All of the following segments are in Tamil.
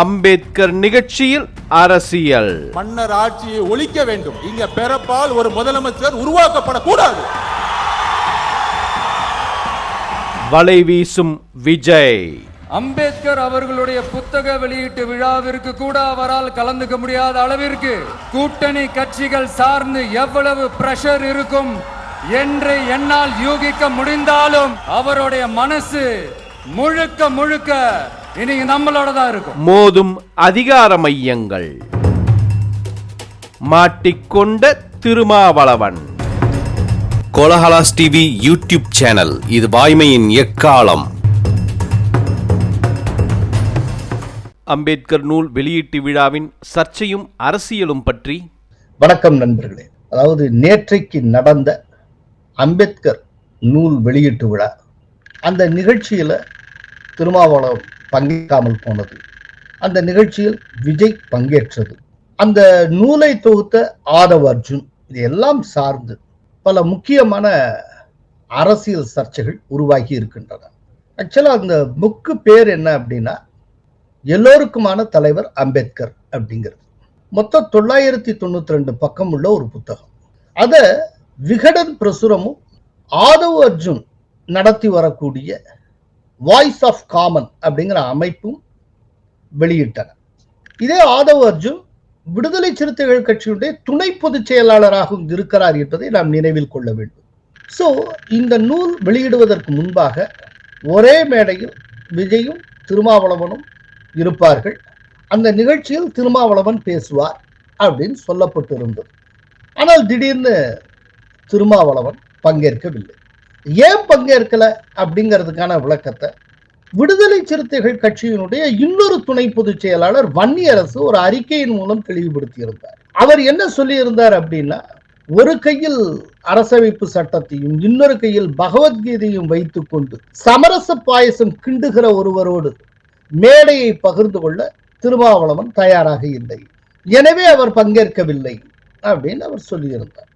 அம்பேத்கர் நிகழ்ச்சியில் அரசியல். மன்னர் ஆட்சியை ஒழிக்க வேண்டும். இங்க பிறப்பால் ஒரு முதலமைச்சர் உருவாக்கப்படக்கூடாது. வலை வீசும் விஜய். அம்பேத்கர் அவர்களுடைய புத்தக வெளியீட்டு விழாவிற்கு கூட அவரால் கலந்துக்க முடியாத அளவிற்கு கூட்டணி கட்சிகள் சார்ந்து எவ்வளவு பிரஷர் இருக்கும் என்று என்னால் யூகிக்க முடிந்தாலும் அவருடைய மனசு முழுக்க முழுக்க இன்னைக்கு நம்மளோட தான் இருக்கும். மோதும் அதிகார மையங்கள். மாட்டிக்கொண்ட Thirumavalavan. Kolahalas TV YouTube channel. இது வாய்மையின் எக்காலம். அம்பேத்கர் நூல் வெளியீட்டு விழாவின் சர்ச்சையும் அரசியலும் பற்றி வணக்கம் நண்பர்களே. அதாவது நேற்றைக்கு நடந்த அம்பேத்கர் நூல் வெளியீட்டு விழா. அந்த நிகழ்ச்சியில் திருமாவளவன் பங்கேற்காமல் போனது. அந்த நிகழ்ச்சியில் விஜய் பங்கேற்றது. அந்த நூலை தொகுத்த ஆதவ அர்ஜுன் இது எல்லாம் சார்ந்து பல முக்கியமான அரசியல் சர்ச்சைகள் உருவாகி இருக்கின்றன. ஆக்சுவலாக அந்த புக்கு பேர் என்ன அப்படின்னா எல்லோருக்குமான தலைவர் அம்பேத்கர் அப்படிங்கிறது. மொத்தம் தொள்ளாயிரத்தி தொண்ணூத்தி ரெண்டு பக்கம் உள்ள ஒரு புத்தகம். அதை விகடன் பிரசுரமும் ஆதவ் அர்ஜுன் நடத்தி வரக்கூடிய வாய்ஸ் ஆஃப் காமன் அப்படிங்கிற அமைப்பும் வெளியிட்டன. இதே ஆதவ் அர்ஜுன் விடுதலை சிறுத்தைகள் கட்சியுடைய துணை பொதுச் செயலாளராகவும் இருக்கிறார் என்பதை நாம் நினைவில் கொள்ள வேண்டும். ஸோ இந்த நூல் வெளியிடுவதற்கு முன்பாக ஒரே மேடையில் விஜயும் திருமாவளவனும் இருப்பார்கள். அந்த நிகழ்ச்சியில் திருமாவளவன் பேசுவார் அப்படின்னு சொல்லப்பட்டிருந்தது. ஆனால் திடீர்னு திருமாவளவன் பங்கேற்கவில்லை. ஏன் பங்கேற்கல அப்படிங்கிறதுக்கான விளக்கத்தை விடுதலை சிறுத்தைகள் கட்சியினுடைய இன்னொரு துணை பொதுச் செயலாளர் வன்னியரசு ஒரு அறிக்கையின் மூலம் தெளிவுபடுத்தியிருந்தார். அவர் என்ன சொல்லியிருந்தார் அப்படின்னா ஒரு கையில் அரசமைப்பு சட்டத்தையும் இன்னொரு கையில் பகவத்கீதையும் வைத்துக்கொண்டு சமரச பாயசம் கிண்டுகிற ஒருவரோடு மேடையை பகிர்ந்து கொள்ள திருமாவளவன் தயாராக இல்லை. எனவே அவர் பங்கேற்கவில்லை அப்படின்னு அவர் சொல்லியிருந்தார்.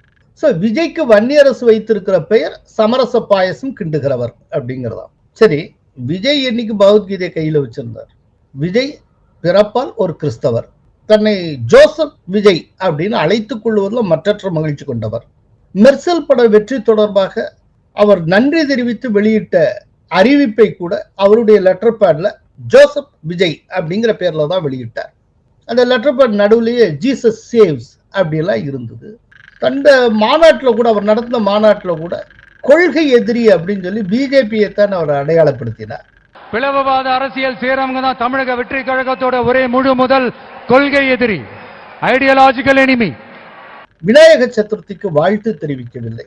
ஸோ விஜய்க்கு வன்னியரசு வைத்திருக்கிற பெயர் சமரச பாயசம் கிண்டுகிறவர் அப்படிங்கிறதா சரி விஜய் என்னைக்கு பகவத்கீதை கையில் வச்சிருந்தார்? விஜய் பிறப்பால் ஒரு கிறிஸ்தவர். தன்னை ஜோசப் விஜய் அப்படின்னு அழைத்துக் கொள்வதில் மற்றற்ற மகிழ்ச்சி கொண்டவர். மெர்சல் பட வெற்றி தொடர்பாக அவர் நன்றி தெரிவித்து வெளியிட்ட அறிவிப்பை கூட அவருடைய லெட்டர் பேட்ல ஜோசப் விஜய் அப்படிங்கிற பேர்ல தான் வெளியிட்டார். அந்த லெட்டர் பேட் நடுவுலேயே ஜீசஸ் சேவ்ஸ் அப்படிலாம் இருந்தது. தந்த மாநாட்டில் கூட அவர் நடத்தின மாநாட்டில் கூட கொள்கை எதிரி அப்படின்னு சொல்லி பிஜேபியை தான் அவர் அடையாளப்படுத்தினார். பிளவுவாத அரசியல் செய்யறவங்க தான் தமிழக வெற்றி கழகத்தோட ஒரே முழு முதல் கொள்கை எதிரி ஐடியாலஜிக்கல் எனிமி விநாயக சதுர்த்திக்கு வாழ்த்து தெரிவிக்கவில்லை.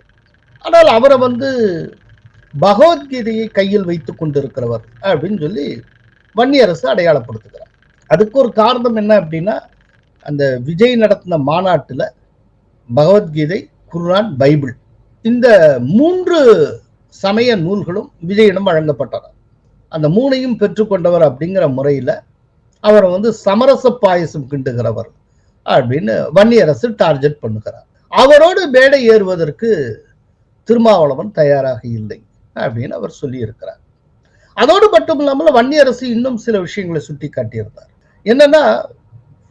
ஆனால் அவரை வந்து பகவத்கீதையை கையில் வைத்துக் கொண்டிருக்கிறவர் அப்படின்னு சொல்லி வன்னியரசு அடையாளப்படுத்துகிறார். அதுக்கு ஒரு காரணம் என்ன அப்படின்னா அந்த விஜய் நடத்தின மாநாட்டுல பகவத்கீதை குர்ஆன் பைபிள். இந்த மூன்று சமய நூல்களும் விஜயிடம் வழங்கப்பட்டன. அந்த மூணையும் பெற்றுக்கொண்டவர் அப்படிங்கிற முறையில அவர் வந்து சமரச பாயசம் கிண்டுகிறவர் அப்படின்னு வன்னியரசு டார்கெட் பண்ணுகிறார். அவரோடு மேடை ஏறுவதற்கு திருமாவளவன் தயாராக இல்லை அப்படின்னு அவர் சொல்லியிருக்கிறார். அதோடு மட்டும் இல்லாமல் வன்னியரசு இன்னும் சில விஷயங்களை சுட்டி காட்டியிருந்தார் என்னன்னா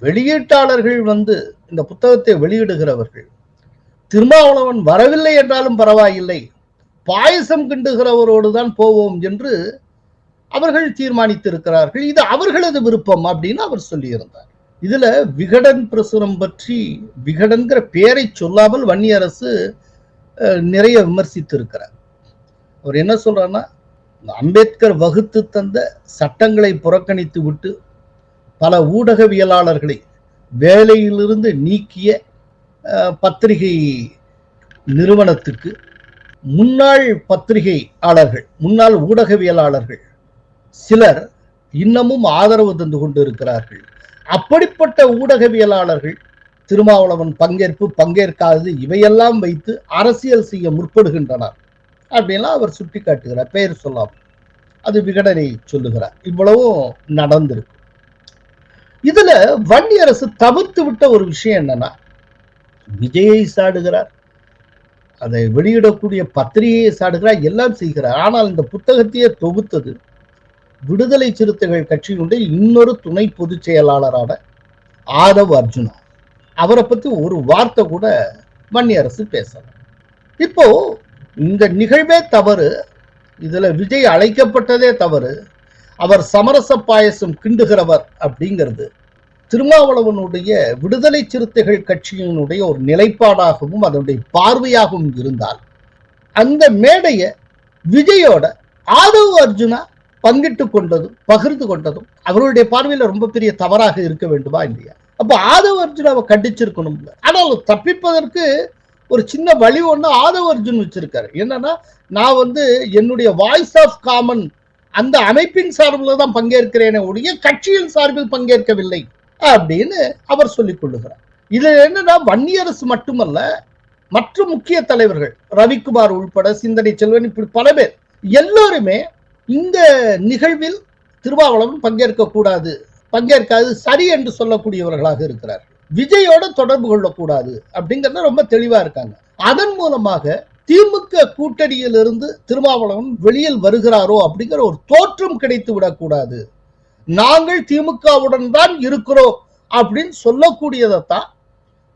வெளியீட்டாளர்கள் வந்து இந்த புத்தகத்தை வெளியிடுகிறவர்கள் திருமாவளவன் வரவில்லை என்றாலும் பரவாயில்லை பாயசம் கிண்டுகிறவரோடு தான் போவோம் என்று அவர்கள் தீர்மானித்திருக்கிறார்கள். இது அவர்களது விருப்பம் அப்படின்னு அவர் சொல்லியிருந்தார். இதுல விகடன் பிரசுரம் பற்றி விகடன்கிற பெயரை சொல்லாமல் வன்னியரசு நிறைய விமர்சித்திருக்கிறார். அவர் என்ன சொல்றாருன்னா அம்பேத்கர் வகுத்து தந்த சட்டங்களை புறக்கணித்து விட்டு பல ஊடகவியலாளர்களை வேலையிலிருந்து நீக்கிய பத்திரிகை நிறுவனத்துக்கு முன்னாள் பத்திரிகையாளர்கள் முன்னாள் ஊடகவியலாளர்கள் சிலர் இன்னமும் ஆதரவு தந்து கொண்டு இருக்கிறார்கள். அப்படிப்பட்ட ஊடகவியலாளர்கள் திருமாவளவன் பங்கேற்பு பங்கேற்காதது இவையெல்லாம் வைத்து அரசியல் செய்ய முற்படுகின்றனர். அப்படின்லாம் அவர் சுட்டி காட்டுகிறார் பெயர் சொல்லாமல். அது விகடனை சொல்லுகிறார். இவ்வளவும் நடந்திருக்கு. இதுல வன்னியரசு தவிர்த்து விட்ட ஒரு விஷயம் என்னன்னா விஜயை சாடுகிறார். அதை வெளியிடக்கூடிய பத்திரிகையை சாடுகிறார் எல்லாம் செய்கிறார். ஆனால் இந்த புத்தகத்தையே தொகுத்தது விடுதலை சிறுத்தைகள் கட்சியினுடைய இன்னொரு துணை பொதுச் செயலாளரான ஆதவ் அர்ஜுனா. அவரை பத்தி ஒரு வார்த்தை கூட வன்னியரசு பேசலாம் இப்போ இந்த நிகழ்வே தவறு இதுல விஜய் அழைக்கப்பட்டதே தவறு அவர் சமரச பாயசம் கிண்டுகிறவர் அப்படிங்கிறது திருமாவளவனுடைய விடுதலை சிறுத்தைகள் கட்சியினுடைய ஒரு நிலைப்பாடாகவும் அதனுடைய பார்வையாகவும் இருந்தால் அந்த மேடையை விஜயோட ஆதவ் அர்ஜுனா பங்கிட்டு கொண்டதும் பகிர்ந்து கொண்டதும் அவருடைய பார்வையில ரொம்ப பெரிய தவறாக இருக்க வேண்டுமா இல்லையா? அப்ப ஆதவ அர்ஜுனாவை கண்டிச்சிருக்கணும் ஆனால் தப்பிப்பதற்கு ஒரு சின்ன வழி ஒண்ணு ஆதவ அர்ஜுன் வச்சிருக்காரு. என்னன்னா நான் வந்து என்னுடைய வாய்ஸ் ஆஃப் காமன் அந்த அமைப்பின் சார்பில் தான் பங்கேற்கிறேனே ஒழிய கட்சியின் சார்பில் பங்கேற்கவில்லை அப்படின்னு அவர் சொல்லிக் கொள்ளுகிறார். இது என்னன்னா வன்னியரசு மட்டுமல்ல மற்ற முக்கிய தலைவர்கள் ரவிக்குமார் உள்பட சிந்தனை செல்வன் இப்படி பல பேர் எல்லோருமே இந்த நிகழ்வில் திருமாவளவன் பங்கேற்க கூடாது பங்கேற்காது சரி என்று சொல்லக்கூடியவர்களாக இருக்கிறார் விஜயோட தொடர்பு கொள்ளக்கூடாது அப்படிங்கிறத ரொம்ப தெளிவா இருக்காங்க. அதன் மூலமாக திமுக கூட்டணியிலிருந்து திருமாவளவன் வெளியில் வருகிறாரோ அப்படிங்கிற ஒரு தோற்றம் கிடைத்து விடக்கூடாது. நாங்கள் திமுகவுடன் தான் இருக்கிறோம் அப்படின்னு சொல்லக்கூடியதைத்தான்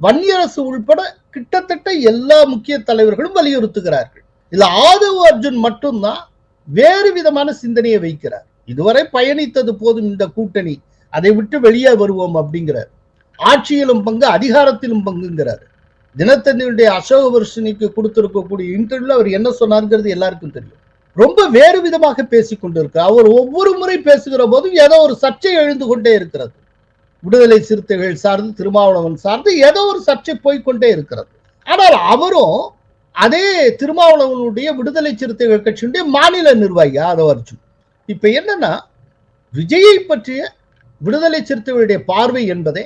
வன்னியரசு உள்பட கிட்டத்தட்ட எல்லா முக்கிய தலைவர்களும் வலியுறுத்துகிறார்கள். இதுல ஆதவ் அர்ஜுன் மட்டும்தான் வேறு விதமான சிந்தனையை வைக்கிறார். இதுவரை பயணித்தது போதும் இந்த கூட்டணி. அதை விட்டு வெளியே வருவோம் அப்படிங்கிறார். ஆட்சியிலும் பங்கு அதிகாரத்திலும் பங்குங்கிறார். தினத்தந்தியுடைய அசோக வருஷனிக்கு கொடுத்திருக்கக்கூடிய இன்டர்வியூல அவர் என்ன சொன்னார்ங்கிறது எல்லாருக்கும் தெரியும். ரொம்ப வேறு விதமாக பேசி கொண்டிருக்கிறார் அவர் ஒவ்வொரு முறை பேசுகிற போதும் ஏதோ ஒரு சர்ச்சை எழுந்து கொண்டே இருக்கிறது. விடுதலை சிறுத்தைகள் சார்ந்து திருமாவளவன் சார்ந்து ஏதோ ஒரு சர்ச்சை போய்க்கொண்டே இருக்கிறது. ஆனால் அவரும் அதே திருமாவளவனுடைய விடுதலை சிறுத்தைகள் கட்சியினுடைய மாநில நிர்வாகி ஆதவ அர்ஜுன் இப்ப என்னன்னா விஜயை பற்றிய விடுதலை சிறுத்தைகளுடைய பார்வை என்பதே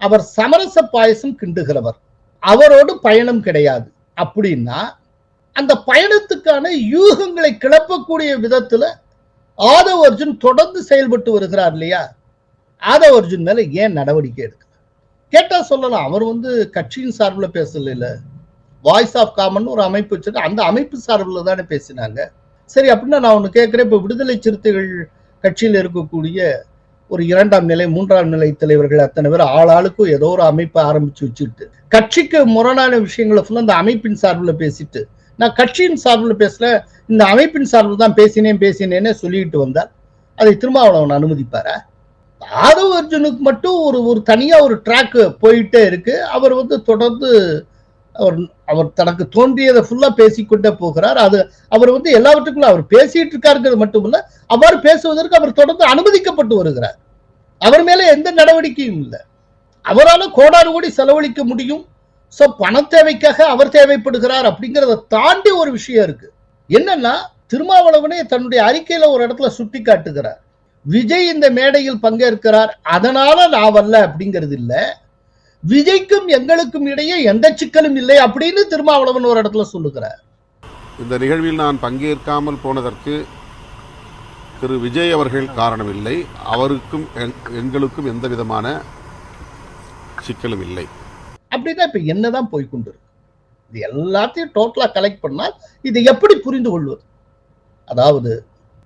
அவர் சமரச பாயசம் கிண்டுகிறவர். அவரோடு பயணம் கிடையாது. அப்படின்னா அந்த பயணத்துக்கான யூகங்களை கிளப்பக்கூடிய விதத்துல ஆதவ அர்ஜுன் தொடர்ந்து செயல்பட்டு வருகிறார் இல்லையா? ஆதவ அர்ஜுன் மேல ஏன் நடவடிக்கை எடுக்கல? கேட்டா சொல்லலாம். அவர் வந்து கட்சியின் சார்பில் பேசல இல்ல. வாய்ஸ் ஆஃப் காமன் ஒரு அமைப்பு வச்சிருக்க. அந்த அமைப்பு சார்பில் தானே பேசினாங்க. சரி அப்படின்னா நான் ஒன்று கேட்குறேன். இப்போ விடுதலை சிறுத்தைகள் கட்சியில் இருக்கக்கூடிய ஒரு இரண்டாம் நிலை மூன்றாம் நிலை தலைவர்கள் அத்தனை பேர் ஆளாளுக்கும் ஏதோ ஒரு அமைப்பை ஆரம்பிச்சு வச்சுட்டு கட்சிக்கு முரணான விஷயங்களை ஃபுல்லாக அந்த அமைப்பின் சார்பில் பேசிட்டு நான் கட்சியின் சார்பில் பேசல இந்த அமைப்பின் சார்பில் தான் பேசினேன் பேசினேன்னு சொல்லிட்டு வந்தார். அதை திருமாவளவன் அனுமதிப்பாரா? ஆதவ் அர்ஜுனுக்கு மட்டும் ஒரு ஒரு தனியா ஒரு ட்ராக்கு போயிட்டே இருக்கு. அவர் வந்து தொடர்ந்து அவர் அவர் தனக்கு தோன்றியதை ஃபுல்லாக பேசிக்கொண்டே போகிறார். அது அவர் வந்து எல்லாவற்றுக்குள்ள அவர் பேசிட்டு இருக்காருங்கிறது மட்டுமல்ல அவ்வாறு பேசுவதற்கு அவர் தொடர்ந்து அனுமதிக்கப்பட்டு வருகிறார். அவர் மேல எந்த நடவடிக்கையும் இல்லை. அவரால் கோடாறு கோடி செலவழிக்க முடியும். ஸோ பண தேவைக்காக அவர் தேவைப்படுகிறார் அப்படிங்கிறத தாண்டி ஒரு விஷயம் இருக்கு. என்னன்னா திருமாவளவனே தன்னுடைய அறிக்கையில ஒரு இடத்துல சுட்டி காட்டுகிறார். விஜய் இந்த மேடையில் பங்கேற்கிறார். அதனால நான் வரல அப்படிங்கிறது இல்லை. விஜய்க்கும் எங்களுக்கும் இடையே எந்த சிக்கலும் இல்லை அப்படின்னு திருமாவளவன் ஒரு இடத்துல சொல்லுகிறார். இந்த நிகழ்வில் நான் பங்கேற்காமல் போனதற்கு திரு விஜய் அவர்கள் காரணமில்லை. அவருக்கும் எங்களுக்கும் எந்த விதமான சிக்கலும் இல்லை. அப்படிதான் இப்ப என்னதான் போய்க்கொண்டிருக்கு இது எல்லாத்தையும் டோட்டலா கலெக்ட் பண்ணால் இதை எப்படி புரிந்து கொள்வது? அதாவது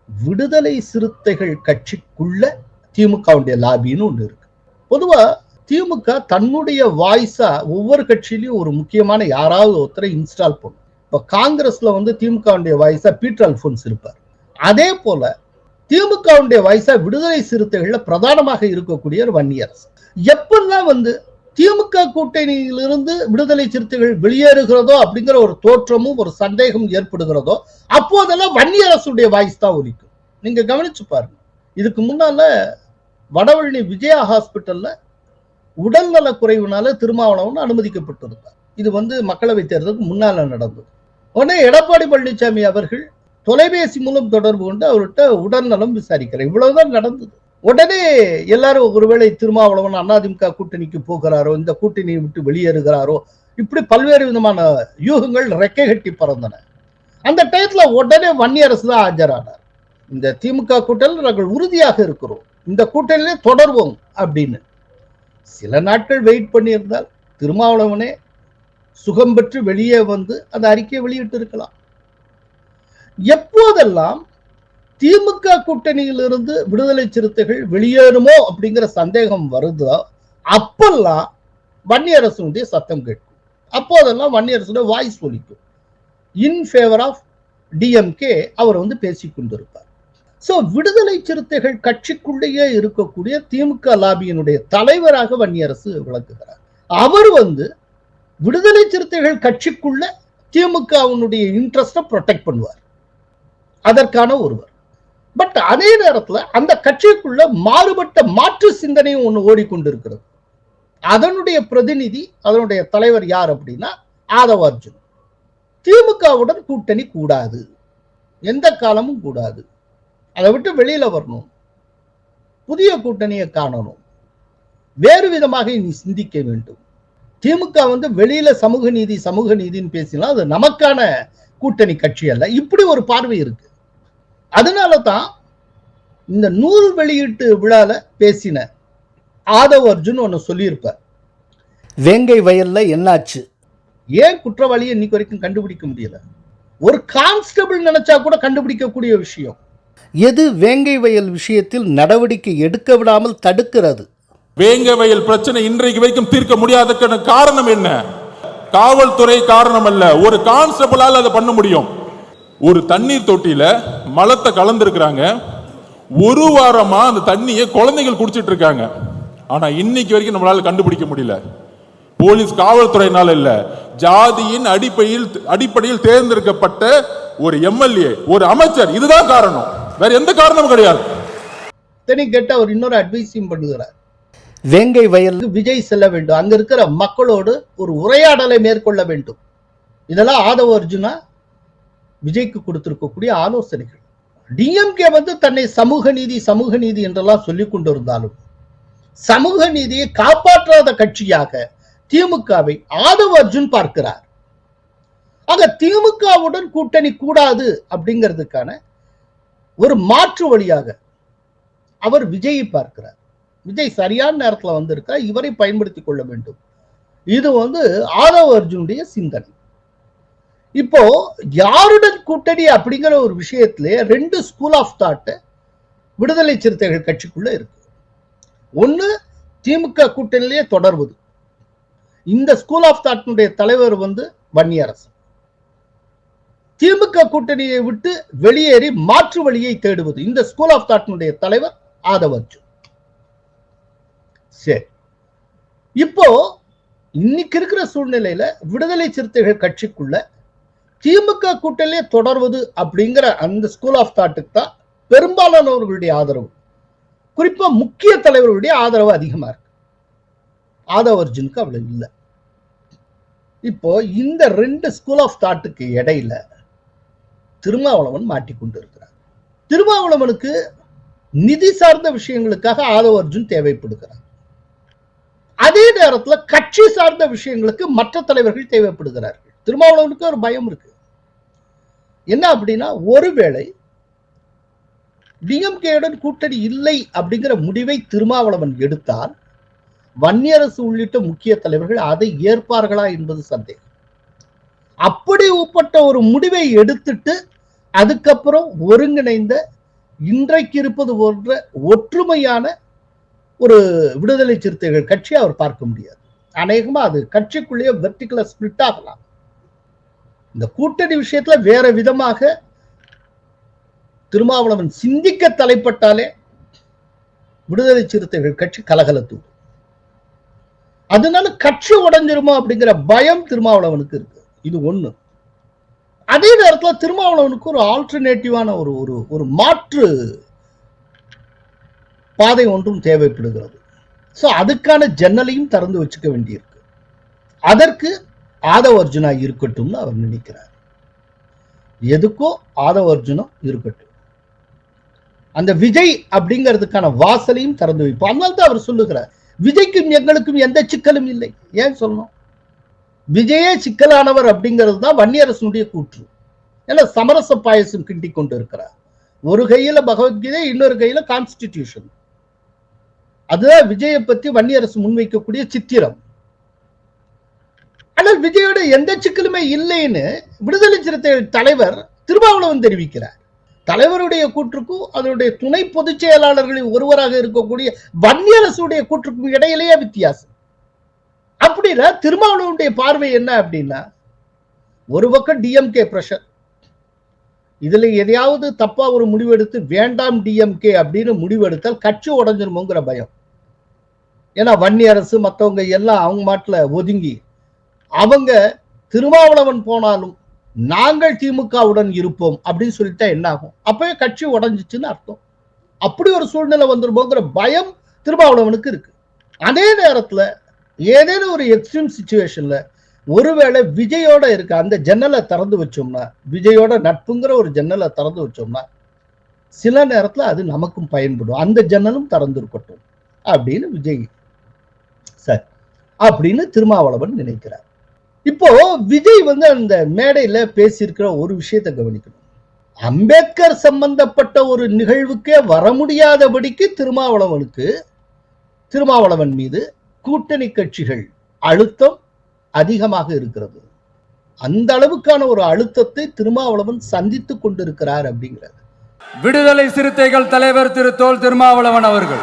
விடுதலை சிறுத்தைகள் கட்சிக்குள்ள திமுகவுடைய லாபின்னு ஒண்ணு இருக்கு. பொதுவா திமுக தன்னுடைய வாய்ஸா ஒவ்வொரு கட்சியிலயும் ஒரு முக்கியமான யாராவது ஒருத்தரை இன்ஸ்டால் பண்ணும். இப்ப காங்கிரஸ்ல வந்து திமுகவுடைய வாய்ஸா பீட்டர் அல்போன்ஸ் இருப்பார். அதே போல திமுகவுடைய வயசா விடுதலை சிறுத்தைகள்ல பிரதானமாக இருக்கக்கூடிய ஒரு வன்னியரசு எப்பெல்லாம் வந்து திமுக கூட்டணியிலிருந்து விடுதலை சிறுத்தைகள் வெளியேறுகிறதோ அப்படிங்கிற ஒரு தோற்றமும் ஒரு சந்தேகம் ஏற்படுகிறதோ அப்போதெல்லாம் வன்னியரசுடைய வாய்ஸ் தான் ஒலிக்கும். நீங்க கவனிச்சு பாருங்க. இதுக்கு முன்னால வடவழினி விஜயா ஹாஸ்பிட்டல்ல உடல்நல குறைவுனால திருமாவளவன் அனுமதிக்கப்பட்டிருந்தார். இது வந்து மக்களவை தேர்தலுக்கு முன்னால நடந்தது. உடனே எடப்பாடி பழனிசாமி அவர்கள் தொலைபேசி மூலம் தொடர்பு கொண்டு அவர்கிட்ட உடல்நலம் விசாரிக்கிறார். இவ்வளவுதான் நடந்தது. உடனே எல்லாரும் ஒருவேளை திருமாவளவன் அதிமுக கூட்டணிக்கு போகிறாரோ இந்த கூட்டணியை விட்டு வெளியேறுகிறாரோ இப்படி பல்வேறு விதமான யூகங்கள் ரெக்கை கட்டி பறந்தன. அந்த டயத்துல உடனே வன்னியரசு தான் ஆஜரானார். இந்த திமுக கூட்டணியில் நாங்கள் உறுதியாக இருக்கிறோம். இந்த கூட்டணியிலே தொடர்வோம் அப்படின்னு. சில நாட்கள் வெயிட் பண்ணியிருந்தால் திருமாவளவனே சுகம் பெற்று வெளியே வந்து அந்த அறிக்கையை வெளியிட்டு இருக்கலாம் எப்போதெல்லாம் திமுக கூட்டணியிலிருந்து விடுதலை சிறுத்தைகள் வெளியேறுமோ அப்படிங்கிற சந்தேகம் வருதோ அப்பெல்லாம் வன்னியரசனுடைய சத்தம் கேட்கும். அப்போதெல்லாம் வன்னியரசுடைய வாய்ஸ் ஒலிக்கும் இன் ஃபேவர் ஆஃப் டிஎம்கே அவர் வந்து பேசிக் கொண்டிருப்பார். சோ விடுதலை சிறுத்தைகள் கட்சிக்குள்ளேயே இருக்கக்கூடிய திமுக லாபியினுடைய தலைவராக வன்னியரசு விளக்குகிறார் அவர் வந்து விடுதலை சிறுத்தைகள் கட்சிக்குள்ள திமுகவினுடைய இன்ட்ரெஸ்ட ப்ரொடெக்ட் பண்ணுவார். அதற்கான ஒருவர். பட் அதே நேரத்துல அந்த கட்சிக்குள்ள மாறுபட்ட மாற்று சிந்தனையும் ஒன்று ஓடிக்கொண்டிருக்கிறது. அதனுடைய பிரதிநிதி அதனுடைய தலைவர் யார் அப்படின்னா ஆதவ அர்ஜுன் திமுகவுடன் கூட்டணி கூடாது. எந்த காலமும் கூடாது. அதை விட்டு வெளியில வரணும். புதிய கூட்டணியை காணணும். வேறு விதமாக இனி சிந்திக்க வேண்டும். திமுக வந்து வெளியில சமூக நீதி சமூக நீதின்னு பேசினா அது நமக்கான கூட்டணி கட்சி அல்ல. இப்படி ஒரு பார்வை இருக்கு. அதனால தான் இந்த நூல் வெளியீட்டு விழால பேசின ஆதவ் அர்ஜுன் ஒன்னு சொல்லியிருப்பார். வேங்கை வயல்ல என்னாச்சு? ஏன் குற்றவாளியை இன்னைக்கு வரைக்கும் கண்டுபிடிக்க முடியல? ஒரு கான்ஸ்டபிள் நினைச்சா கூட கண்டுபிடிக்கக்கூடிய விஷயம். எது வேங்கை வயல் விஷயத்தில் நடவடிக்கை எடுக்க விடாமல் தடுக்கிறது? வேங்க வயல் பிரச்சனை இன்றைக்கு வரைக்கும் தீர்க்க முடியாததுக்கான காரணம் என்ன? காவல்துறை காரணம் அல்ல. ஒரு கான்ஸ்டபிளால் அதை பண்ண முடியும். ஒரு தண்ணீர் தொட்டியில மலத்தை கலந்துருக்கிறாங்க. ஒரு வாரமா அந்த தண்ணியை குழந்தைகள் குடிச்சிட்டு இருக்காங்க. ஆனா இன்னைக்கு வரைக்கும் நம்மளால கண்டுபிடிக்க முடியல. போலீஸ் காவல்துறையினால இல்ல. ஜாதியின் அடிப்படையில் அடிப்படையில் தேர்ந்தெடுக்கப்பட்ட ஒரு எம்எல்ஏ ஒரு அமைச்சர். இதுதான் காரணம். வேற எந்த காரணமும் கிடையாது. கேட்டு அவர் இன்னொரு அட்வைஸையும் பண்ணுகிறார். வேங்கை வயல் விஜய் செல்ல வேண்டும். அங்க இருக்கிற மக்களோடு ஒரு உரையாடலை மேற்கொள்ள வேண்டும். இதெல்லாம் ஆதவ அர்ஜுனா விஜய்க்கு கொடுத்திருக்கக்கூடிய ஆலோசனைகள். டிஎம்கே வந்து தன்னை சமூக நீதி சமூக நீதி என்றெல்லாம் சொல்லிக் கொண்டிருந்தாலும் சமூக நீதியை காப்பாற்றாத கட்சியாக திமுகவை ஆதவ அர்ஜுன் பார்க்கிறார். ஆக திமுகவுடன் கூட்டணி கூடாது அப்படிங்கிறதுக்கான ஒரு மாற்று வழியாக அவர் விஜயை பார்க்கிறார். விஜய் சரியான நேரத்துல வந்திருக்கா இவரை பயன்படுத்திக் கொள்ள வேண்டும். இது வந்து ஆதவ அர்ஜுனுடைய சிந்தனை. இப்போ யாருடன் கூட்டணி அப்படிங்கிற ஒரு விஷயத்திலே ரெண்டு ஸ்கூல் ஆஃப் தாட் விடுதலை சிறுத்தைகள் கட்சிக்குள்ள இருக்கு. ஒன்று திமுக கூட்டணியிலேயே தொடர்வது. இந்த ஸ்கூல் ஆஃப் தாட்டினுடைய தலைவர் வந்து வன்னியரசு திமுக கூட்டணியை விட்டு வெளியேறி மாற்று வழியை தேடுவது. இந்த ஸ்கூல் ஆஃப் தாட்டினுடைய தலைவர் ஆதவர்ஜு சரி. இப்போ இன்னைக்கு இருக்கிற சூழ்நிலையில விடுதலை சிறுத்தைகள் கட்சிக்குள்ள திமுக கூட்டணியே தொடர்வது அப்படிங்கிற அந்த ஸ்கூல் ஆஃப் தாட்டுக்கு தான் பெரும்பாலானவர்களுடைய ஆதரவு. குறிப்பா முக்கிய தலைவர்களுடைய ஆதரவு அதிகமா இருக்கு. ஆதவ அர்ஜுனுக்கு அவ்வளவு இல்லை. இப்போ இந்த ரெண்டு ஸ்கூல் ஆஃப் தாட்டுக்கு இடையில திருமாவளவன் மாட்டிக்கொண்டு இருக்கிறார் திருமாவளவனுக்கு நிதி சார்ந்த விஷயங்களுக்காக ஆதவ அர்ஜுன் தேவைப்படுகிறார். அதே நேரத்துல கட்சி சார்ந்த விஷயங்களுக்கு மற்ற தலைவர்கள் தேவைப்படுகிறார்கள். திருமாவளவனுக்கு ஒரு பயம் இருக்கு. என்ன அப்படின்னா ஒருவேளை டிஎம்கேயுடன் கூட்டணி இல்லை அப்படிங்கிற முடிவை திருமாவளவன் எடுத்தால் வன்னியரசு உள்ளிட்ட முக்கிய தலைவர்கள் அதை ஏற்பார்களா என்பது சந்தேகம். அப்படி உட்பட்ட ஒரு முடிவை எடுத்துட்டு அதுக்கப்புறம் ஒருங்கிணைந்த இன்றைக்கு இருப்பது போன்ற ஒற்றுமையான ஒரு விடுதலை சிறுத்தைகள் கட்சி அவர் பார்க்க முடியாது. அநேகமா அது கட்சிக்குள்ளேயே வெர்டிகுலர் ஸ்பிளிட் ஆகலாம். இந்த கூட்டணி விஷயத்துல வேற விதமாக திருமாவளவன் சிந்திக்க தலைப்பட்டாலே விடுதலை சிறுத்தைகள் கட்சி கலகலத்து அதனால கட்சி உடஞ்சிருமா அப்படிங்கிற பயம் திருமாவளவனுக்கு இருக்கு. இது ஒண்ணு. அதே நேரத்துல திருமாவளவனுக்கு ஒரு ஆல்டர்னேட்டிவான ஒரு ஒரு ஒரு மாற்று பாதை ஒன்றும் தேவைப்படுகிறது. ஸோ அதுக்கான ஜன்னலையும் திறந்து வச்சுக்க வேண்டியிருக்கு. அதற்கு ஆதவ அர்ஜுனா இருக்கட்டும்னு அவர் நினைக்கிறார். எதுக்கோ ஆதவ அர்ஜுனம் இருக்கட்டும். அந்த விஜய் அப்படிங்கிறதுக்கான வாசலையும் திறந்து வைப்போம் அதனால தான் அவர் சொல்லுகிறார் விஜய்க்கும் எங்களுக்கும் எந்த சிக்கலும் இல்லை. ஏன் சொல்லணும்? விஜயே சிக்கலானவர் அப்படிங்கிறது தான் வன்னியரசனுடைய கூற்று. ஏன்னா சமரச பாயசம் கிண்டி கொண்டு இருக்கிறார் ஒரு கையில பகவத்கீதை இன்னொரு கையில கான்ஸ்டிடியூஷன் அதுதான் விஜயை பத்தி வன்னியரசு முன்வைக்கக்கூடிய சித்திரம். ஆனால் விஜயோட எந்த சிக்கலுமே இல்லைன்னு விடுதலை சிறுத்தை தலைவர் திருமாவளவன் தெரிவிக்கிறார். தலைவருடைய கூற்றுக்கும் அதனுடைய துணை பொதுச் செயலாளர்களில் ஒருவராக இருக்கக்கூடிய வன்னியரசுடைய கூற்றுக்கும் இடையிலேயே வித்தியாசம். அப்படின்னா திருமாவளவனுடைய பார்வை என்ன அப்படின்னா ஒரு பக்கம் டிஎம்கே பிரஷர் இதுல எதையாவது தப்பா ஒரு முடிவெடுத்து வேண்டாம் டிஎம்கே அப்படின்னு முடிவெடுத்தால் கட்சி உடஞ்சிருமோங்கிற பயம். ஏன்னா வன்னி அரசு மற்றவங்க எல்லாம் அவங்க மாட்டில் ஒதுங்கி அவங்க திருமாவளவன் போனாலும் நாங்கள் திமுகவுடன் இருப்போம் அப்படின்னு சொல்லிட்டா என்ன ஆகும் அப்பவே கட்சி உடஞ்சிச்சுன்னு அர்த்தம். அப்படி ஒரு சூழ்நிலை வந்துருமோங்கிற பயம் திருமாவளவனுக்கு இருக்கு. அதே நேரத்துல ஏதேனும் ஒரு எக்ஸ்ட்ரீம் சுச்சுவேஷன்ல ஒருவேளை விஜயோட இருக்க அந்த ஜன்னலை திறந்து வச்சோம்னா விஜயோட நட்புங்கிற ஒரு ஜன்னலை திறந்து வச்சோம்னா சில நேரத்துல அது நமக்கும் பயன்படும். அந்த ஜன்னலும் திறந்து இருக்கட்டும் அப்படின்னு விஜய் சார் அப்படின்னு திருமாவளவன் நினைக்கிறார். இப்போ விஜய் வந்து அந்த மேடையில பேசியிருக்கிற ஒரு விஷயத்தை கவனிக்கணும். அம்பேத்கர் சம்பந்தப்பட்ட ஒரு நிகழ்வுக்கே வர முடியாதபடிக்கு திருமாவளவனுக்கு திருமாவளவன் மீது கூட்டணி கட்சிகள் அழுத்தம் அதிகமாக இருக்கிறது. அந்த அளவுக்கான ஒரு அழுத்தத்தை திருமாவளவன் சந்தித்துக் கொண்டிருக்கிறார் அப்படிங்கிறது விடுதலை சிறுத்தைகள் தலைவர் திரு தோல் திருமாவளவன் அவர்கள்.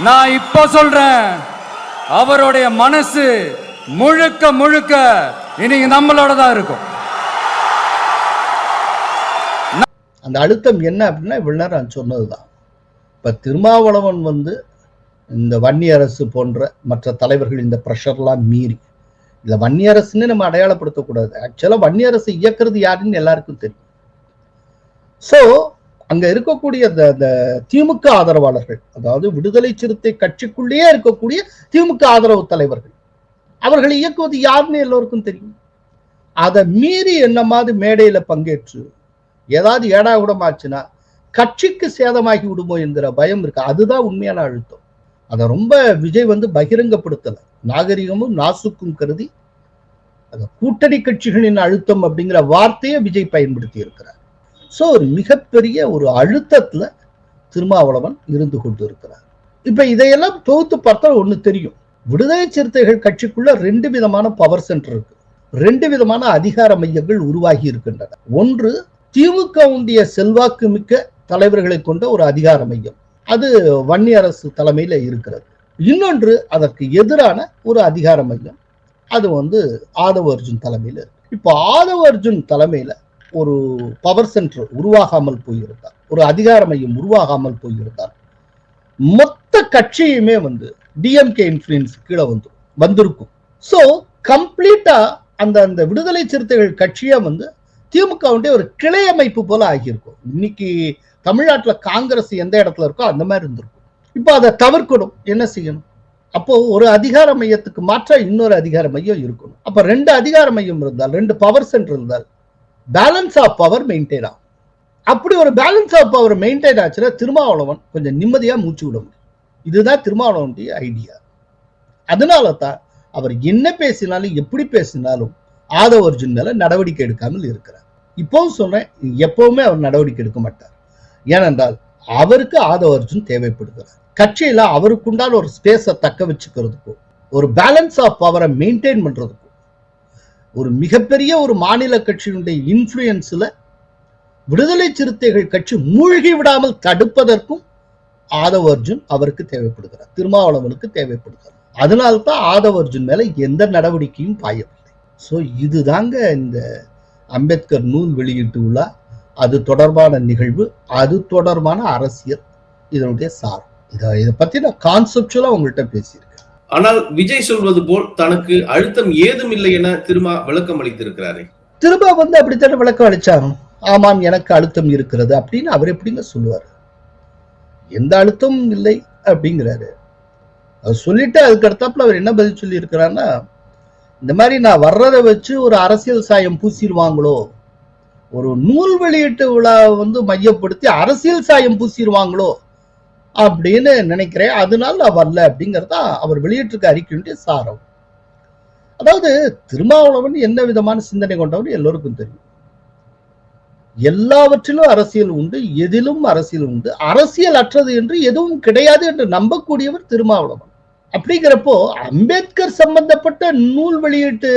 நான் இப்போ சொல்றேன். அவருடைய மனசு முழுக்க முழுக்க இன்னைக்கு நம்மளோட தான் இருக்கும். அந்த அழுத்தம் என்ன அப்படின்னா இவ்வளவு நேரம் சொன்னதுதான். இப்ப திருமாவளவன் வந்து இந்த வன்னியரசு போன்ற மற்ற தலைவர்கள் இந்த ப்ரெஷர்லாம் மீறி இல்ல வன்னியரசுன்னு நம்ம அடையாளப்படுத்தக்கூடாது. ஆக்சுவலா வன்னியரசு இயக்குறது யாருன்னு எல்லாருக்கும் தெரியும். சோ அங்க இருக்கக்கூடிய அந்த அந்த திமுக ஆதரவாளர்கள் அதாவது விடுதலை சிறுத்தை கட்சிக்குள்ளேயே இருக்கக்கூடிய திமுக ஆதரவு தலைவர்கள் அவர்களை இயக்குவது யாருன்னு எல்லோருக்கும் தெரியும். அதை மீறி என்ன மாதிரி மேடையில பங்கேற்று ஏதாவது ஏடா கூடமாச்சுன்னா கட்சிக்கு சேதமாகி விடுமோ என்கிற பயம் இருக்கு. அதுதான் உண்மையான அழுத்தம். அதை ரொம்ப விஜய் வந்து பகிரங்கப்படுத்தல. நாகரிகமும் நாசுக்கும் கருதி அந்த கூட்டணி கட்சிகளின் அழுத்தம் அப்படிங்கிற வார்த்தையை விஜய் பயன்படுத்தி இருக்கிறார் ஸோ ஒரு மிகப்பெரிய ஒரு அழுத்தத்தில் திருமாவளவன் இருந்து கொண்டு இருக்கிறார் இப்போ இதையெல்லாம் தொகுத்து பார்த்தா ஒன்று தெரியும். விடுதலை சிறுத்தைகள் கட்சிக்குள்ள ரெண்டு விதமான பவர் சென்டர் இருக்கு. ரெண்டு விதமான அதிகார மையங்கள் உருவாகி இருக்கின்றன. ஒன்று திமுக உண்டிய செல்வாக்கு மிக்க தலைவர்களை கொண்ட ஒரு அதிகார மையம். அது வன்னி அரசு தலைமையில் இருக்கிறது. இன்னொன்று அதற்கு எதிரான ஒரு அதிகார மையம். அது வந்து ஆதவ அர்ஜுன் தலைமையில் இருக்கு. இப்போ ஆதவ அர்ஜுன் தலைமையில ஒரு பவர் சென்டர் உருவாகாமல் போயிருந்தார். ஒரு அதிகார மையம் உருவாகாமல் போயிருந்தார். மொத்த கட்சியுமே வந்து டிஎம்கே இன்ஃபுளுன்ஸ் கீழே வந்து வந்திருக்கும். ஸோ கம்ப்ளீட்டா அந்த அந்த விடுதலை சிறுத்தைகள் கட்சியா வந்து திமுகவுடைய ஒரு கிளை அமைப்பு போல ஆகியிருக்கும். இன்னைக்கு தமிழ்நாட்டுல காங்கிரஸ் எந்த இடத்துல இருக்கோ அந்த மாதிரி இருந்திருக்கும். இப்போ அதை தவிர்க்கணும். என்ன செய்யணும்? அப்போ ஒரு அதிகார மையத்துக்கு மாற்ற இன்னொரு அதிகார மையம் இருக்கணும். அப்ப ரெண்டு அதிகார மையம் இருந்தால் ரெண்டு பவர் சென்டர் இருந்தால் பேலன்ஸ் ஆஃப் பவர் மெயின்டைன் ஆகும். அப்படி ஒரு பேலன்ஸ் ஆஃப் பவர் மெயின்டைன் ஆச்சுன்னா திருமாவளவன் கொஞ்சம் நிம்மதியாக மூச்சு விட முடியும். இதுதான் திருமாவளவனுடைய ஐடியா அதனால தான் அவர் என்ன பேசினாலும் எப்படி பேசினாலும் ஆதவ அர்ஜுன் மேல நடவடிக்கை எடுக்காமல் இருக்கிறார். இப்போவும் சொல்றேன் எப்பவுமே அவர் நடவடிக்கை எடுக்க மாட்டார். ஏனென்றால் அவருக்கு ஆதவ அர்ஜுன் தேவைப்படுகிறார். கட்சியில அவருக்குண்டான ஒரு ஸ்பேஸை தக்க வச்சுக்கிறதுக்கும் ஒரு பேலன்ஸ் ஆஃப் பவரை மெயின்டைன் பண்றதுக்கும் ஒரு மிகப்பெரிய ஒரு மாநில கட்சியினுடைய இன்ஃப்ளூயன்ஸ்ல விடுதலை சிறுத்தைகள் கட்சி மூழ்கி விடாமல் தடுப்பதற்கும் ஆதவ அர்ஜுன் அவருக்கு தேவைப்படுகிறார். திருமாவளவனுக்கு தேவைப்படுகிறார். அதனால்தான் ஆதவ அர்ஜுன் மேல எந்த நடவடிக்கையும் பாயவில்லை. ஸோ இதுதாங்க இந்த அம்பேத்கர் நூல் வெளியிட்டு விழா. அது தொடர்பான நிகழ்வு அது தொடர்பான அரசியல் இதனுடைய சார். இதை இதை பத்தி நான் கான்செப்டுவலாக உங்கள்கிட்ட பேசியிருக்கேன். ஆனால் விஜய் சொல்வது போல் தனக்கு அழுத்தம் ஏதும் இல்லை என திருமா விளக்கம் அளித்திருக்கிறாரே. திரும்ப வந்து அப்படித்தான விளக்கம் அளிச்சாங்க? ஆமாம் எனக்கு அழுத்தம் இருக்கிறது அப்படின்னு அவர் எப்படிங்க சொல்லுவார்? எந்த அழுத்தமும் இல்லை அப்படிங்கிறாரு. அவர் சொல்லிட்டு அதுக்கு அடுத்தாப்புல அவர் என்ன பதில் சொல்லி இருக்கிறாருன்னா இந்த மாதிரி நான் வர்றதை வச்சு ஒரு அரசியல் சாயம் பூசிடுவாங்களோ? ஒரு நூல் வெளியீட்டு விழாவை வந்து மையப்படுத்தி அரசியல் சாயம் பூசிடுவாங்களோ? அப்படின்னு நினைக்கிறேன். அதனால நான் வரல அப்படிங்கிறதா அவர் வெளியிட்டிருக்க அறிக்கையுடைய சாரம். அதாவது திருமாவளவன் என்ன விதமான சிந்தனை கொண்டவர் எல்லோருக்கும் தெரியும். எல்லாவற்றிலும் அரசியல் உண்டு எதிலும் அரசியல் உண்டு. அரசியல் அற்றது என்று எதுவும் கிடையாது என்று நம்பக்கூடியவர் திருமாவளவன். அப்படிங்கிறப்போ அம்பேத்கர் சம்பந்தப்பட்ட நூல் வெளியீட்டு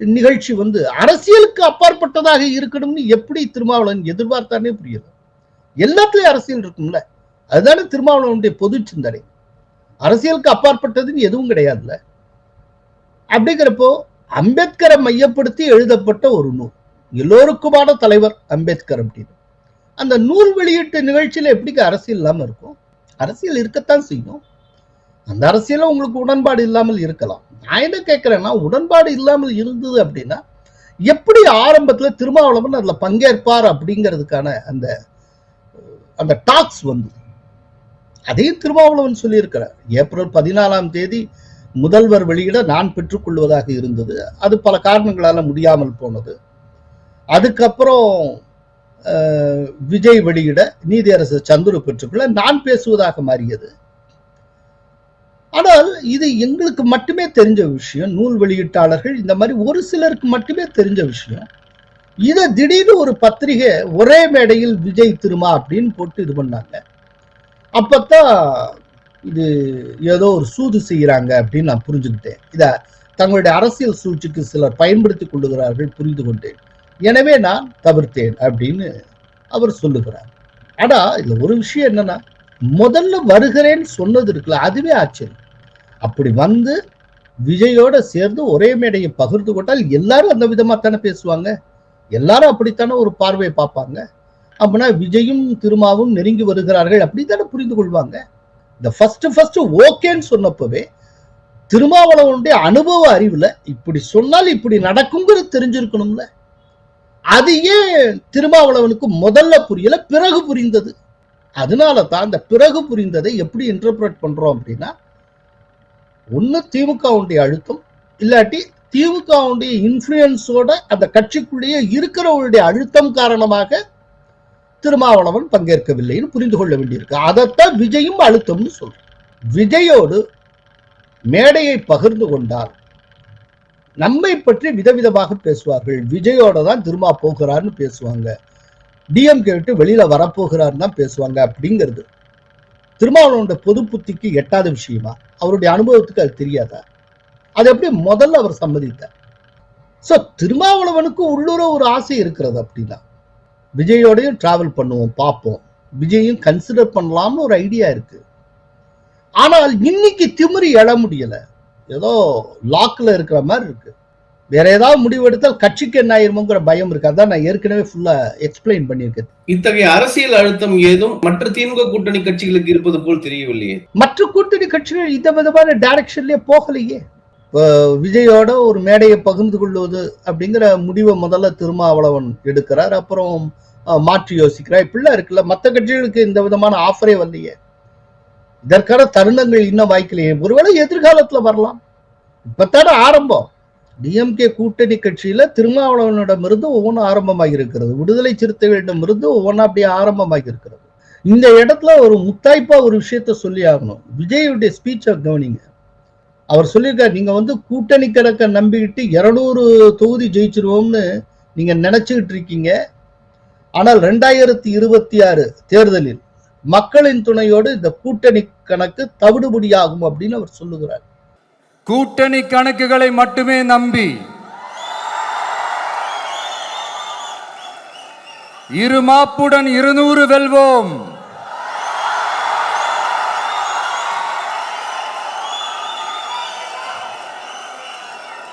நிகழ்ச்சி வந்து அரசியலுக்கு அப்பாற்பட்டதாக இருக்கணும்னு எப்படி திருமாவளவன் எதிர்பார்த்தானே புரியல. எல்லாத்துலயும் அரசியல் இருக்கும்ல. அதுதானே திருமாவளவனுடைய பொது சிந்தனை. அரசியலுக்கு அப்பாற்பட்டதுன்னு எதுவும் கிடையாதுல்ல. அப்படிங்கிறப்போ அம்பேத்கரை மையப்படுத்தி எழுதப்பட்ட ஒரு நூல். எல்லோருக்குமான தலைவர் அம்பேத்கர் அப்படின்னு. அந்த நூல் வெளியீட்டு நிகழ்ச்சியில எப்படிங்க அரசியல் இல்லாம இருக்கும்? அரசியல் இருக்கத்தான் செய்யும். அந்த அரசியல உங்களுக்கு உடன்பாடு இல்லாமல் இருக்கலாம். நான் என்ன கேட்கிறேன்னா உடன்பாடு இல்லாமல் இருந்தது அப்படின்னா எப்படி ஆரம்பத்துல திருமாவளவன் அதுல பங்கேற்பார் அப்படிங்கிறதுக்கான அந்த அந்த டாக்ஸ் வந்து அதையும் திருமாவளவன் சொல்லியிருக்கிறார். ஏப்ரல் பதினாலாம் தேதி முதல்வர் வெளியிட நான் பெற்றுக்கொள்வதாக இருந்தது. அது பல காரணங்களால முடியாமல் போனது. அதுக்கப்புறம் விஜய் வெளியிட நீதியரசர் சந்துரு பெற்றுக்கொள்ள நான் பேசுவதாக மாறியது. ஆனால் இது எங்களுக்கு மட்டுமே தெரிஞ்ச விஷயம். நூல் வெளியீட்டாளர்கள் இந்த மாதிரி ஒரு சிலருக்கு மட்டுமே தெரிஞ்ச விஷயம். இதை திடீர்னு ஒரு பத்திரிகை ஒரே மேடையில் விஜய் திருமா அப்படின்னு போட்டு இது பண்ணாங்க. அப்பத்தான் இது ஏதோ ஒரு சூது செய்கிறாங்க அப்படின்னு நான் புரிஞ்சுக்கிட்டேன். இதை தங்களுடைய அரசியல் சூழ்ச்சிக்கு சிலர் பயன்படுத்தி கொள்ளுகிறார்கள் புரிந்து கொண்டேன். எனவே நான் தவிர்த்தேன் அப்படின்னு அவர் சொல்லுகிறார். ஆனா இதுல ஒரு விஷயம் என்னன்னா முதல்ல வருகிறேன்னு சொன்னது இருக்குல்ல அதுவே ஆச்சரியம். அப்படி வந்து விஜயோட சேர்ந்து ஒரே மேடையை பகிர்ந்து கொண்டால் எல்லாரும் அந்த விதமா தானே பேசுவாங்க? எல்லாரும் அப்படித்தானே ஒரு பார்வையை பார்ப்பாங்க? அப்படின்னா விஜயும் திருமாவும் நெருங்கி வருகிறார்கள் அப்படித்தானே புரிந்து கொள்வாங்க? இந்த ஃபர்ஸ்ட் ஃபர்ஸ்ட் ஓகேன்னு சொன்னப்பவே திருமாவளவனுடைய அனுபவ அறிவுல இப்படி சொன்னால் இப்படி நடக்குங்கிறது தெரிஞ்சிருக்கணும்ல. அது ஏன் திருமாவளவனுக்கு முதல்ல புரியல பிறகு புரிந்தது? அதனால தான் அந்த பிறகு புரிந்ததை எப்படி இன்டர்பிரட் பண்றோம் அப்படின்னா ஒண்ணு திமுகவுடைய அழுத்தம் இல்லாட்டி திமுகவுடைய இன்ஃப்ளூயன்ஸோட அந்த கட்சிக்குள்ளேயே இருக்கிறவருடைய அழுத்தம் காரணமாக திருமாவளவன் பங்கேற்கவில்லைன்னு புரிந்து கொள்ள வேண்டியிருக்கு. அதைத்தான் விஜயும் அழுத்தம்னு சொல்றோம் விஜயோடு மேடையை பகிர்ந்து கொண்டால் நம்மை பற்றி விதவிதமாக பேசுவார்கள். விஜயோட தான் திருமா போகிறார்னு பேசுவாங்க. டிஎம்கே விட்டு வெளியில வரப்போகிறார்னு தான் பேசுவாங்க அப்படிங்கிறது. திருமாவளவனுடைய பொது புத்திக்கு எட்டாத விஷயமா? அவருடைய அனுபவத்துக்கு அது தெரியாதா? அது எப்படி முதல்ல அவர் சம்மதித்தார்? சோ திருமாவளவனுக்கு உள்ளூர ஒரு ஆசை இருக்கிறது அப்படின்னா விஜயோடையும் டிராவல் பண்ணுவோம் பார்ப்போம். விஜயும் கன்சிடர் பண்ணலாம்னு ஒரு ஐடியா இருக்கு. ஆனால் இன்னைக்கு திமிரி எழ முடியல. ஏதோ லாக்ல இருக்கிற மாதிரி இருக்கு. வேற ஏதாவது முடிவு எடுத்தால் கட்சிக்கு என்ன ஆயிருமோங்கிற பயம் இருக்கு. அதான் நான் ஏற்கனவே ஃபுல்லா எக்ஸ்பிளைன் பண்ணியிருக்கேன். இத்தகைய அரசியல் அழுத்தம் ஏதும் மற்ற திமுக கூட்டணி கட்சிகளுக்கு இருப்பது போல் தெரியவில்லையே? மற்ற கூட்டணி கட்சிகள் இந்த விதமான டைரக்ஷன்லயே போகலையே. விஜயோட ஒரு மேடையை பகிர்ந்து கொள்வது அப்படிங்கிற முடிவை முதல்ல திருமாவளவன் எடுக்கிறார். அப்புறம் மாற்றி யோசிக்கிறார். இப்படிலாம் இருக்குல்ல மற்ற கட்சிகளுக்கு இந்த விதமான ஆஃபரே வரலையே. இதற்கான தருணங்கள் இன்னும் வாய்க்கலையே. ஒருவேளை எதிர்காலத்துல வரலாம். இப்பத்தான ஆரம்பம். டிஎம்கே கூட்டணி கட்சியில திருமாவளவனிடமிருந்து ஒவ்வொன்றும் ஆரம்பமாகி இருக்கிறது. விடுதலை சிறுத்தைகளிடமிருந்து ஒவ்வொன்றா அப்படியே ஆரம்பமாகி இருக்கிறது. இந்த இடத்துல ஒரு முத்தாய்ப்பா ஒரு விஷயத்த சொல்லி ஆகணும் விஜயுடைய ஸ்பீச்சை கவனிங்க. அவர் சொல்லியிருக்காரு நீங்க வந்து கூட்டணி கணக்கை நம்பிக்கிட்டு இருநூறு தொகுதி ஜெயிச்சிருவோம்னு நீங்க நினைச்சுக்கிட்டு இருக்கீங்க. ஆனால் ரெண்டாயிரத்தி இருபத்தி ஆறு தேர்தலில் மக்களின் துணையோடு இந்த கூட்டணி கணக்கு தவிடுபடியாகும் அப்படின்னு அவர் சொல்லுகிறார். கூட்டணி கணக்குகளை மட்டுமே நம்பி இரு மாப்புடன் இருநூறு வெல்வோம்.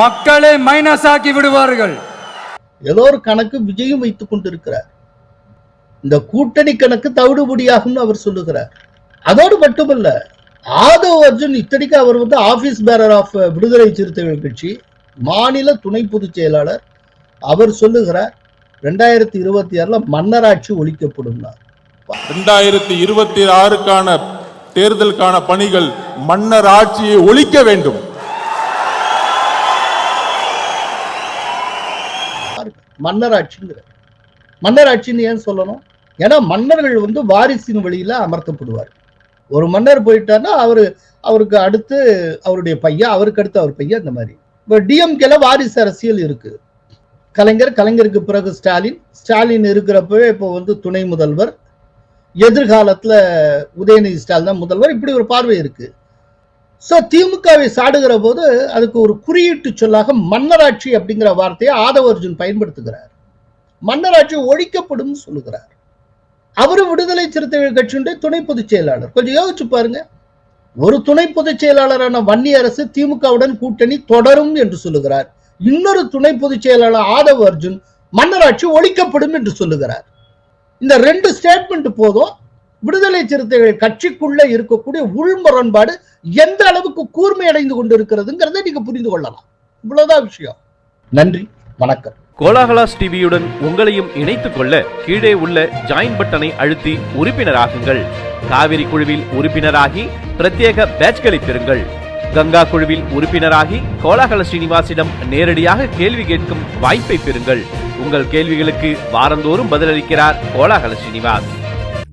மக்களை மைனஸ் ஆக்கி விடுவார்கள். ஏதோ ஒரு கணக்கு விஜயும் வைத்துக் கொண்டிருக்கிறார். இந்த கூட்டணி கணக்கு தவிடுபடியாகும்னு அவர் சொல்லுகிறார். அதோடு மட்டுமல்ல ஆதவ் அர்ஜுன் இத்தனைக்கு அவர் வந்து ஆபீஸ் பேரர் ஆஃப் விடுதலை சிறுத்தைகள் கட்சி மாநில துணை பொதுச் செயலாளர். அவர் சொல்லுகிறார் ரெண்டாயிரத்தி இருபத்தி ஆறுல மன்னராட்சி ஒழிக்கப்படும் ரெண்டாயிரத்தி இருபத்தி ஆறுக்கான தேர்தலுக்கான பணிகள் மன்னர் ஆட்சியை ஒழிக்க வேண்டும். மன்னராட்சிங்கிற. மன்னராட்சின்னு ஏன் சொல்லணும்? ஏன்னா மன்னர்கள் வந்து வாரிசின் வழியில அமர்த்தப்படுவார். ஒரு மன்னர் போயிட்டார்னா அவரு அவருக்கு அடுத்து அவருடைய பையன் அவருக்கு அடுத்து அவர் பையன் அந்த மாதிரி. இப்போ டிஎம்கேல வாரிசு அரசியல் இருக்கு. கலைஞர் கலைஞருக்கு பிறகு ஸ்டாலின். ஸ்டாலின் இருக்கிறப்பவே இப்போ வந்து துணை முதல்வர். எதிர்காலத்துல உதயநிதி ஸ்டாலின் தான் முதல்வர். இப்படி ஒரு பார்வை இருக்கு. ஸோ திமுகவை சாடுகிற போது அதுக்கு ஒரு குறியீட்டு சொல்லாக மன்னராட்சி அப்படிங்கிற வார்த்தையை ஆதவ அர்ஜுன் பயன்படுத்துகிறார். மன்னராட்சி ஒழிக்கப்படும் சொல்லுகிறார். அவரு விடுதலை சிறுத்தைகள் கட்சியுடைய துணை பொதுச் செயலாளர். கொஞ்சம் யோசிச்சு பாருங்க. ஒரு துணை பொதுச் செயலாளரான வன்னி அரசு திமுகவுடன் கூட்டணி தொடரும் என்று சொல்லுகிறார். இன்னொரு துணை பொதுச் செயலாளர் ஆதவ அர்ஜுன் மன்னராட்சி ஒழிக்கப்படும் என்று சொல்லுகிறார். இந்த ரெண்டு ஸ்டேட்மெண்ட் போதும். விடுதலை சிறுத்தைகள் கட்சிக்குள்ள இருக்கக்கூடிய உள் முரண்பாடு எந்த அளவுக்கு கூர்மை அடைந்து நீங்க புரிந்து கொள்ளலாம். இவ்வளவுதான் விஷயம். நன்றி வணக்கம். கோலாகலாஸ் டிவியுடன் உங்களையும் இணைத்துக் கொள்ள கீழே உள்ள ஜாயின் பட்டனை அழுத்தி உறுப்பினராகுங்கள். காவிரி குழுவில் உறுப்பினராகி பிரத்யேக பேட்ச்களை பெறுங்கள். கங்கா குழுவில் உறுப்பினராகி கோலாகல ஸ்ரீனிவாசிடம் நேரடியாக கேள்வி கேட்கும் வாய்ப்பை பெறுங்கள். உங்கள் கேள்விகளுக்கு வாரந்தோறும் பதிலளிக்கிறார் Kolahala Srinivas